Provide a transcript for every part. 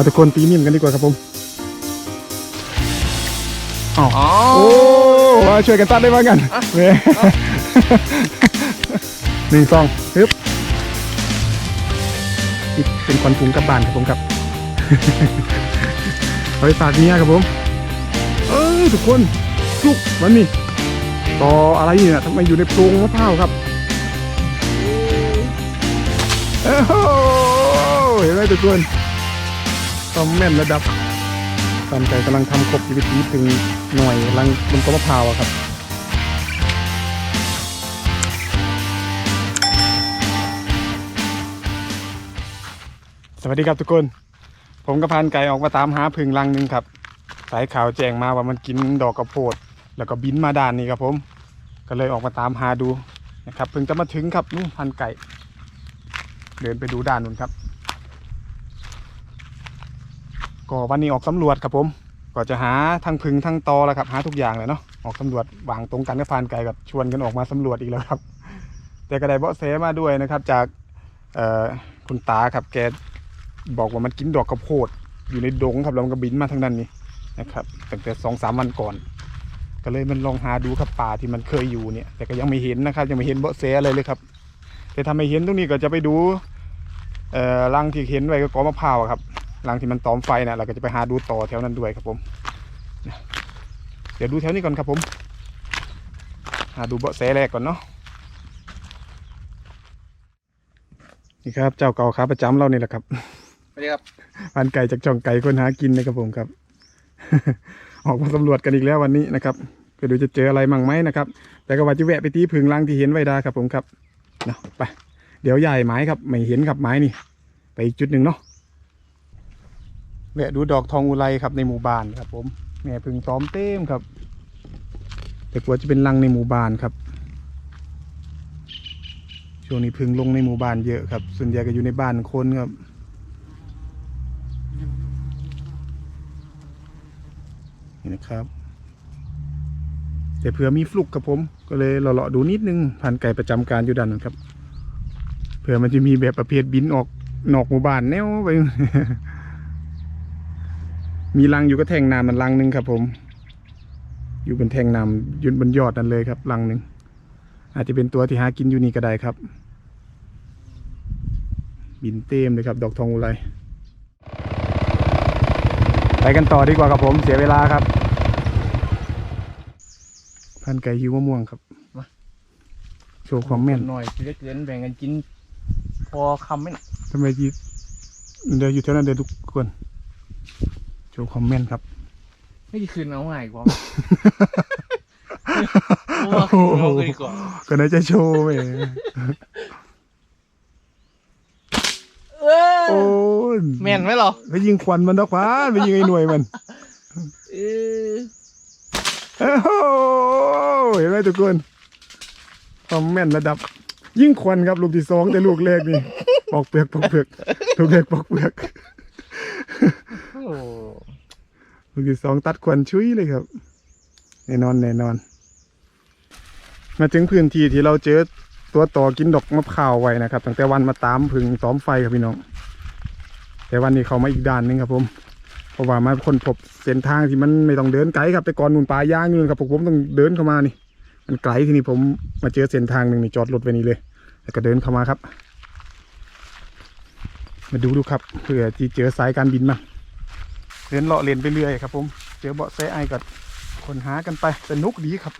เอาทุกคนตีนิ่มกันดีกว่าครับผมอ้าวอ๋อโอ้มาช่วยกันตัดได้บ้างกันเว้ยหนึ่งสองฮึบนี่เป็นควันถุงกลับบ้านครับผมครับเอาไปฝากเมียครับผม เออทุกคนลุกวันนี้ต่ออะไรเนี่ยทำไมอยู่ในโพรงมะพร้าวครับเอ้โหเห็นไหมทุกคน ต้องแม่นระดับตามใจกำลังทำกบอยู่วิธีถึงหน่วยลังบนต้นมะพร้าวอะครับสวัสดีครับทุกคน ผมกับพันไก่ออกมาตามหาพึ่งรังหนึ่งครับ สายข่าวแจ้งมาว่ามันกินดอกกระโพด แล้วก็บินมาด้านนี้ครับผม ก็เลยออกมาตามหาดูนะครับเพิ่งจะมาถึงครับนู่นพันไก่ เดินไปดูด้านนู้นครับ ก็วันนี้ออกสำรวจครับผม ก็จะหาทั้งพึ่งทั้งตอแล้วครับหาทุกอย่างเลยเนาะออกสำรวจวางตรงกันกับพันไก่กับชวนกันออกมาสำรวจอีกแล้วครับ แต่ก็ได้เบาะแสมาด้วยนะครับ จากคุณตาครับแกบอกว่ามันกินดอกกระโพดอยู่ในดงครับแล้วมันก็บินมาทางด้านนี้นะครับตั้งแต่สองสามวันก่อน ก็เลยมันลองหาดูครับป่าที่มันเคยอยู่เนี่ย แต่ก็ยังไม่เห็นนะครับยังไม่เห็นเบาะแสอะไรเลยครับ แต่ถ้าไม่เห็นตรงนี้ก็จะไปดูเอ่อรังที่เห็นไว้ก็กอมะพร้าวครับ รังที่มันตอมไฟนะเราก็จะไปหาดูต่อแถวนั้นด้วยครับผมนะเดี๋ยวดูแถวนี้ก่อนครับผม หาดูเบาะแสแรกก่อนเนาะ นี่ครับเจ้าเก่าขาประจำเรานี่แหละครับสวัสดีครับพันไก่จากจ่องไก่คนหากินนะครับผมครับ ออกมาสำรวจกันอีกแล้ววันนี้นะครับไปดูจะเจออะไรมั่งไหมนะครับ แต่ก็ว่าจะแวะไปตีผึ่งรังที่เห็นไว้ได้ครับผมครับเนาะไป เดี๋ยวใหญ่ไม้ครับ ไม่เห็นครับไม้นี่ ไปอีกจุดหนึ่งเนาะ แวะดูดอกทองอุไรครับในหมู่บ้านครับ ผมแม่ผึ่งซ้อมเต็มครับ แต่กลัวจะเป็นรังในหมู่บ้านครับช่วงนี้ผึ่งลงในหมู่บ้านเยอะครับ ส่วนใหญ่ก็อยู่ในบ้านคนครับนี่นะครับ แต่เผื่อมีฟลุกกับผม ก็เลยเลาะๆดูนิดนึงผ่านไก่ประจำการอยู่ด้านนั้นครับ เผื่อมันจะมีแบบประเภทบินออกนอกหมู่บ้านแนวไป มีรังอยู่ก็แทงน้ำมันรังหนึ่งครับ ผม อยู่บนแทงน้ำอยืนบนยอดนั่นเลยครับรังหนึ่งอาจจะเป็นตัวที่หากินอยู่นี่ก็ได้ครับ บินเต็มเลยครับ ดอกทองอุไรไปกันต่อดีกว่าครับผมเสียเวลาครับ พันไก่หิวมะม่วงครับมาโชว์ความแม่นหน่อยสิได้เกินแบ่งกันกิน พอคำไหมน่ะทำไมยีเดินอยู่เท่านั้นเดินทุกคน โชว์ความแม่นครับไม่กี่คืนเอาง่ายกว่าเพราะว่าคืนเอาดีกว่าก็น่าจะโชว์ไปเออโอ้ยแม่นไหมเหรอไปยิงควันมันดอกฟ้าไปยิงไอ้หน่วยมันเออโอ้โหเห็นไหมทุกคนความแม่นระดับ ยิ่งควันครับลูกที่สองแต่ลูกแรกนี่ปอกเปลือกปอกเปลือกลูกแรกปอกเปลือกโอ้ ลูกที่สองตัดควันชุยเลยครับแน่นอนแน่นอน มาถึงพื้นที่ที่เราเจอตัวต่อกินดอกมะพร้าวไว้นะครับตั้งแต่วันมาตามพึ่งซ้อมไฟครับพี่น้อง แต่วันนี้เขามาอีกด้านหนึงครับ ผม เพราะว่ามาคนพบเส้นทางที่มันไม่ต้องเดินไกลครับแต่ก่อนนู่นป่ายางอยู่นครับพวกผมต้องเดินเข้ามานี่ มันไกลทีนี้ผมมาเจอเส้นทางหนึ่งนี่จอดรถไว้นี่เลย แล้วก็เดินเข้ามาครับ มาดูดูครับเผื่อที่เจอสายการบินมาเดินเลาะเลียนไปเรื่อยครับ ผม เจอเบาะแสไอกับคนหากันไปสนุกดีครับ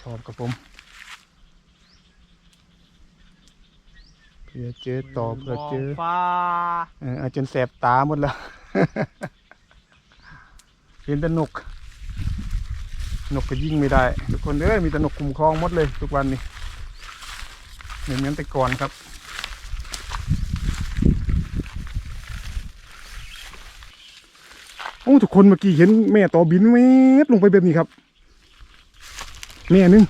ชอบครับผมเพื่อเจอต่อเพื่อเจอมงฟ้าเอออาจจนแสบตาหมดแล้วเห็นแต่นก นกก็ยิ่งไม่ได้ ทุกคนเอ้ยมีแต่นกคุ้มครองหมดเลย ทุกวันนี้เหมือนกันแต่ก่อนครับ โอ้ทุกคนเมื่อกี้เห็นแม่ต่อบินเวบลงไปแบบนี้ครับ แม่หนึง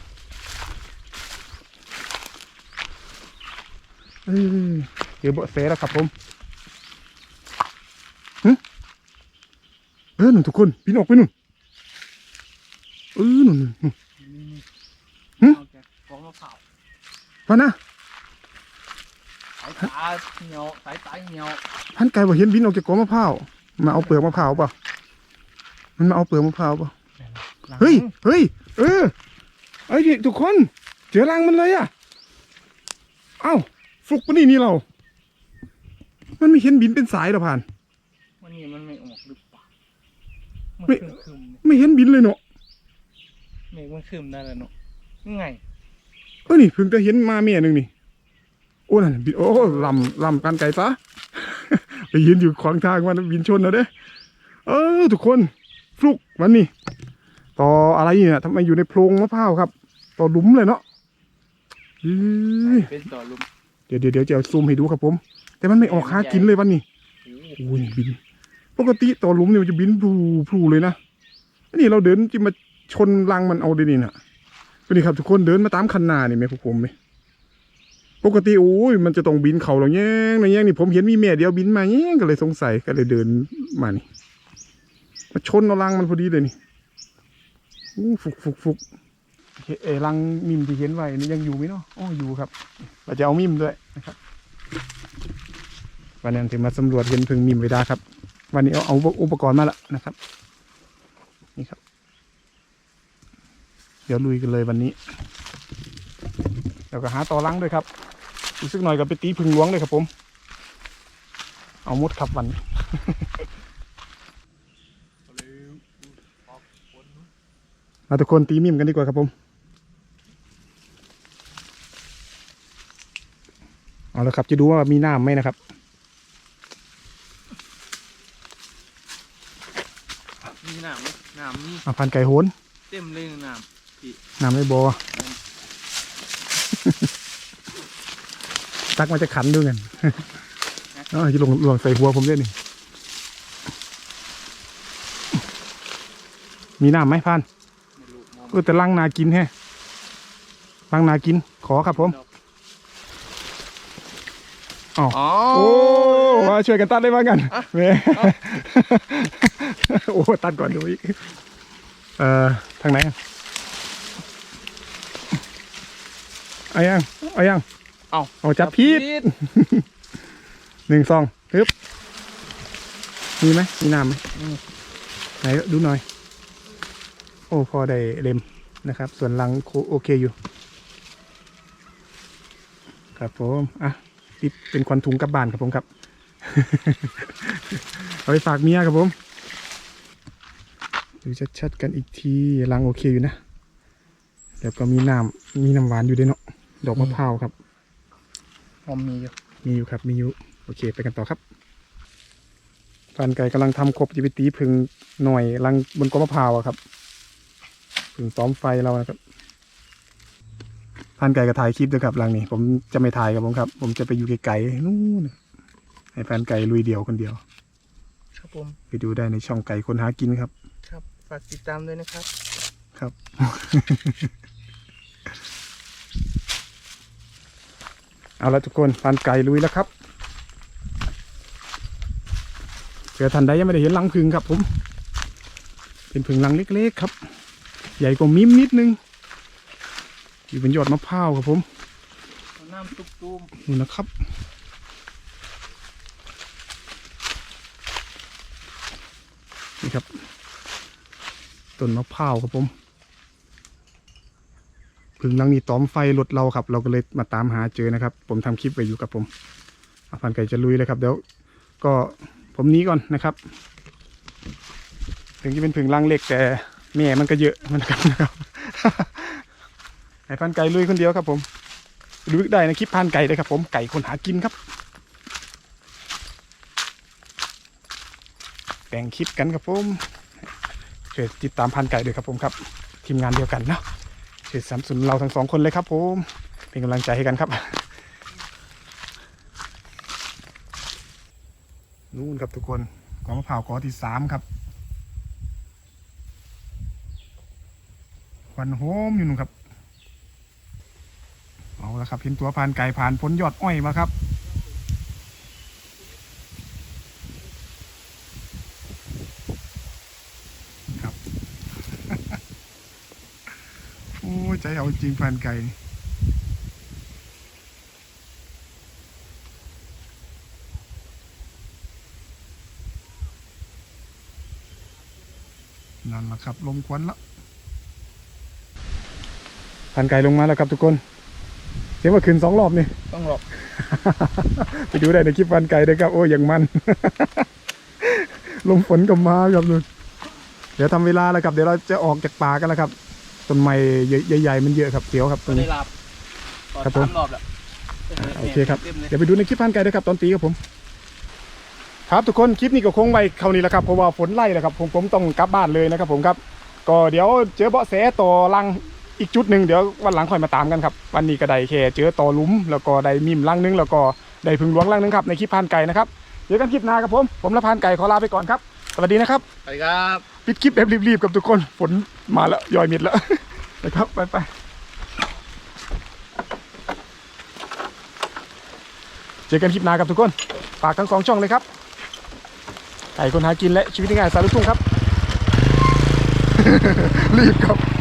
เออเจอเบาะแสแล้วครับผมหึเออหนึ่งทุกคนบินออกไปนู่นเออนู่นนู่นนู่นหึเอาจากกองมะพร้าวมานะายตาเหี่ยวสายตาเหี่ยวพันไก่บ่เห็นบินออกจากกอมะพร้าวมาเอาเปลือกมะพร้าวเปล่า มันมาเอาเปลือกมะพร้าวเปล่าหลังเฮ้ยเฮ้ยเออไอ้ยนี่ทุกคนเจอรังมันเลยอะเอ้าฟลุกปะนี่นี่เรา มันไม่เห็นบินเป็นสายหรอผ่านวันนี้มันไม่ออกหรือเปล่ามันไม่คืมคืมๆเนี่ยไม่เห็นบินเลยเนาะเมฆมันคืมได้แล้วเนาะยังไงเออนี่เพิ่งจะเห็นมาเมียหนึ่งนี่โอ้นั่นบินโอ้ลำลำกันไก่ซะไปยืนอยู่ขวางทางมันบินชนแล้วเด้ เออทุกคน ฟลุกมันนี่ต่ออะไรเนี่ยทำไมอยู่ในโพรงมะพร้าวครับ ต่อหลุมเลยเนาะเอ้ยเป็นต่อลุมเดี๋ยวเดี๋ยวเดี๋ยวจะเอาซูมให้ดูครับผม แต่มันไม่ออกหากินเลยวันนี้โอ้โหโอ้ยบิน ปกติต่อหลุมเนี่ยมันจะบินพลูพลูเลยนะอันนี้เราเดินจะมาชนรังมันเอาเดี๋ยวนี้น่ะก็นี่ครับทุกคนเดินมาตามคันนานี่ไหมพวกผมไหมปกติโอ้ยมันจะต้องบินเขาเราแย่งเราแย่งนี่ผมเห็นมีแม่เดียวบินมาแย่งก็เลยสงสัยก็เลยเดินมานี่ มาชนเอารังมันพอดีเลยนี่อู้ฟุกฟุกฟุกเอรังมิมที่เห็นไว้นี่ยังอยู่ไหมเนาะอ๋ออยู่ครับ เราจะเอามิมด้วยนะครับวันนั้นถึงมาสำรวจเห็นพึ่งมิมไวดาครับ วันนี้เอาเอาอุปกรณ์มาแล้วนะครับ นี่ครับ เดี๋ยวลุยกันเลยวันนี้แล้วก็หาต่อลังด้วยครับอีกสักหน่อยก็ไปตีพึ่งหลวงเลยครับผม เอามุดครับวัน นี้มาทุกคนตีมิมกันดีกว่าครับผม เอาละครับจะดูว่ามีน้ำไหมนะครับ มีน้ำไหมน้ำมีมาพันไก่โหนเต็มเลยน้น้ำไม่บอ ตักมาจะขันด้วยกันเอ๋อจะลงลวงใส่หัวผมด้วยนี่ มีน้ำไหมพันำไม่รู้มอง เออแต่ลังนากินแฮะลังนากิน ขอครับผมอ๋อโอ้มาช่วยกันตัดได้บ้างกันแหม่โอ้ตัดก่อนดูอีกเอ่อทางไหนอะเอายังเอายังเอาเอาจับพีดหนึ่งสองปึ๊บมีไหมมีน้ำไหมไหนดูหน่อย โอ้พอได้เล็มนะครับ ส่วนลังโคโอเคอยู่ ครับผมอะติดเป็นควันถุงกลับบ้านครับผมครับ เอาไปฝากเมียครับผมดูชัดๆกันอีกทีลังโอเคอยู่นะแล้วก็มีน้ำมีน้ำหวานอยู่ด้วยเนาะดอกมะพร้าวครับหอมมีอยู่มีอยู่ครับมีอยู่โอเคไปกันต่อครับฟานไก่กำลังทำครบจะไปตีผึ่งหน่อยลังบนกอมะพร้าวอะครับ ผึ่งต้อมไฟเรานะครับฟานไก่ก็ถ่ายคลิปด้วยครับลังนี้ ผมจะไม่ถ่ายกับผมครับ ผมจะไปอยู่ไกลๆนู่นให้แฟนไก่ลุยเดียวคนเดียว ครับผม ไปดูได้ในช่องไก่คนหากินครับ ครับ ฝากติดตามด้วยนะครับ ครับ เอาละทุกคนฟานไก่ลุยแล้วครับเผื่อท่านใดยังไม่ได้เห็นรังผึ่งครับผม เป็นผึ่งรังเล็กๆครับ ใหญ่กว่ามิมนิดนึง อยู่เป็นยอดมะพร้าวครับผมเอาน้ำตุ๊บตุ้มนี่นะครับนี่ครับต้นมะพร้าวครับผมผึ่งนังนี่ตอมไฟรถเราครับ เราก็เลยมาตามหาเจอนะครับ ผมทำคลิปไว้อยู่กับผมอาพันไก่จะลุยเลยครับ เดี๋ยวก็ผมหนี้ก่อนนะครับ ถึงจะเป็นผึ่งรังเล็กแต่ แม่มันก็เยอะมันกันนะครับให้พันไก่ลุยคนเดียวครับ ผมดูได้ในคลิปพานไก่เลยครับ ผมไก่คนหากินครับแบ่งคลิปกันครับผมช่วยติดตามพานไก่ด้วยครับผมครับ ทีมงานเดียวกันเนาะช่วยสนับสนุนเราทั้งสองคนเลยครับ ผม เป็นกำลังใจให้กันครับนู่นครับทุกคนกอมะพร้าวกอที่สามครับ ควันโฮมอยู่นู่นครับ เอาละครับเห็นตัวผ่านไก่ผ่านพ้นยอดอ้อยมาครับครับโอ้ใจเอาจริงผ่านไก่นั่นแหละครับ ลมควันแล้ว พันไก่ลงมาแล้วครับทุกคนเสียงว่าขึ้นสองรอบนี่ต้องหลบไปดูได้ในคลิปพันไก่ด้วยครับ โอ้ยอย่างมัน ลมฝนก็มาครับนุ่นเดี๋ยวทำเวลาแล้วครับ เดี๋ยวเราจะออกจากป่ากันแล้วครับต้นไม้ใหญ่ๆมันเยอะครับเสียวครับตรก็งได้นี้ลาบก่อนครับผมสามรอบแล้วโอเคครับต็มเลยเดี๋ยวไปดูในคลิปพันไก่ด้วยครับตอนตีครับผมครับทุกคนคลิปนี้ก็คงไว้เท่านี้แหละครับเพราะว่าฝนไล่แล้วครับผมผมต้องกลับบ้านเลยนะครับผมครับ ก็เดี๋ยวเจอเบาะแสต่อลัง อีกจุดหนึ่งเดี๋ยววันหลังค่อยมาตามกันครับ วันนี้ก็ได้แค่เจอต่อหลุมแล้วก็ได้มิมลังหนึงแล้วก็ได้พึ่งหลวงลังหนึงครับในคลิปพันไก่นะครับเดี๋ยวกันคลิปหน้าครับผมผมและพันไก่ขอลาไปก่อนครับสวัสดีนะครับสวัสดีครับปิดคลิปแบบรีบๆกับทุกคนฝนมาแล้วย่อยมิดแล้วนะครับไปไปเจอกันคลิปหน้าครับทุกคนฝากทั้งสองช่องเลยครับไก่คนหากินและชีวิตง่ายๆสายลูกทุ่งครับ รีบครับ